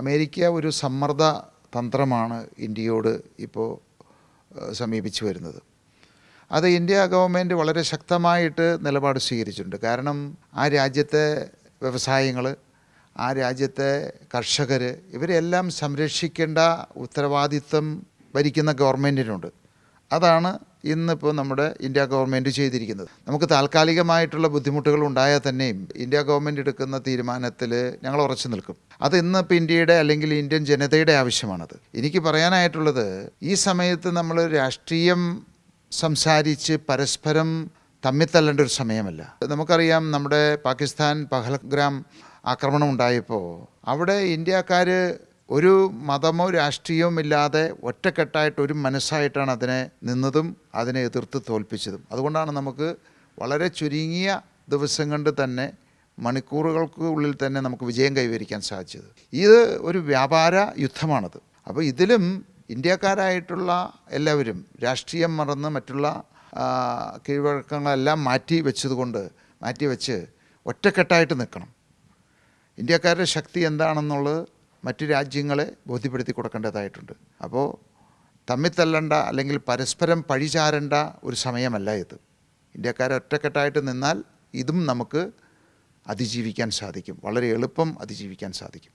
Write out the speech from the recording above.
America ഒരു സമ്മർദ്ദ തന്ത്രമാണ് ഇന്ത്യയോട് ഇപ്പോൾ സമീപിച്ചു വരുന്നത്. അത് ഇന്ത്യ ഗവൺമെന്റ് വളരെ ശക്തമായിട്ട് നിലപാട് സ്വീകരിച്ചിട്ടുണ്ട്. കാരണം ആ രാജ്യത്തെ വ്യവസായങ്ങൾ ആ രാജ്യത്തെ കർഷകർ ഇവരെല്ലാം സംരക്ഷിക്കേണ്ട ഉത്തരവാദിത്വം ഭരിക്കുന്ന ഗവൺമെന്റിനുണ്ട്. അതാണ് ഇന്നിപ്പോൾ നമ്മുടെ ഇന്ത്യ ഗവൺമെന്റ് ചെയ്തിരിക്കുന്നത്. നമുക്ക് താൽക്കാലികമായിട്ടുള്ള ബുദ്ധിമുട്ടുകൾ ഉണ്ടായാൽ തന്നെയും ഇന്ത്യ ഗവൺമെന്റ് എടുക്കുന്ന തീരുമാനത്തിൽ ഞങ്ങൾ ഉറച്ചു നിൽക്കും. അത് ഇന്നിപ്പോൾ ഇന്ത്യയുടെ അല്ലെങ്കിൽ ഇന്ത്യൻ ജനതയുടെ ആവശ്യമാണത്. എനിക്ക് പറയാനായിട്ടുള്ളത് ഈ സമയത്ത് നമ്മൾ രാഷ്ട്രീയം സംസാരിച്ച് പരസ്പരം തമ്മിത്തല്ലേണ്ട ഒരു സമയമല്ല. നമുക്കറിയാം നമ്മുടെ പാകിസ്ഥാൻ പഹൽഗ്രാം ആക്രമണം ഉണ്ടായപ്പോൾ അവിടെ ഇന്ത്യക്കാർ ഒരു മതമോ രാഷ്ട്രീയവും ഇല്ലാതെ ഒറ്റക്കെട്ടായിട്ട് ഒരു മനസ്സായിട്ടാണ് അതിനെ നിന്നതും അതിനെ എതിർത്ത് തോൽപ്പിച്ചതും. അതുകൊണ്ടാണ് നമുക്ക് വളരെ ചുരുങ്ങിയ ദിവസം കൊണ്ട് തന്നെ മണിക്കൂറുകൾക്ക് ഉള്ളിൽ തന്നെ നമുക്ക് വിജയം കൈവരിക്കാൻ സാധിച്ചത്. ഇത് ഒരു വ്യാപാര യുദ്ധമാണത്. അപ്പോൾ ഇതിലും ഇന്ത്യക്കാരായിട്ടുള്ള എല്ലാവരും രാഷ്ട്രീയം മറന്ന് മറ്റുള്ള കീഴ്വഴക്കങ്ങളെല്ലാം മാറ്റി വെച്ചതുകൊണ്ട് മാറ്റി വെച്ച് ഒറ്റക്കെട്ടായിട്ട് നിൽക്കണം. ഇന്ത്യക്കാരുടെ ശക്തി എന്താണെന്നുള്ളത് മറ്റു രാജ്യങ്ങളെ ബോധ്യപ്പെടുത്തി കൊടുക്കേണ്ടതായിട്ടുണ്ട്. അപ്പോൾ തമ്മിൽ അല്ലെങ്കിൽ പരസ്പരം പഴിചാരേണ്ട ഒരു സമയമല്ല ഇത്. ഇന്ത്യക്കാരെ ഒറ്റക്കെട്ടായിട്ട് നിന്നാൽ ഇതും നമുക്ക് അതിജീവിക്കാൻ സാധിക്കും. വളരെ എളുപ്പം അതിജീവിക്കാൻ സാധിക്കും.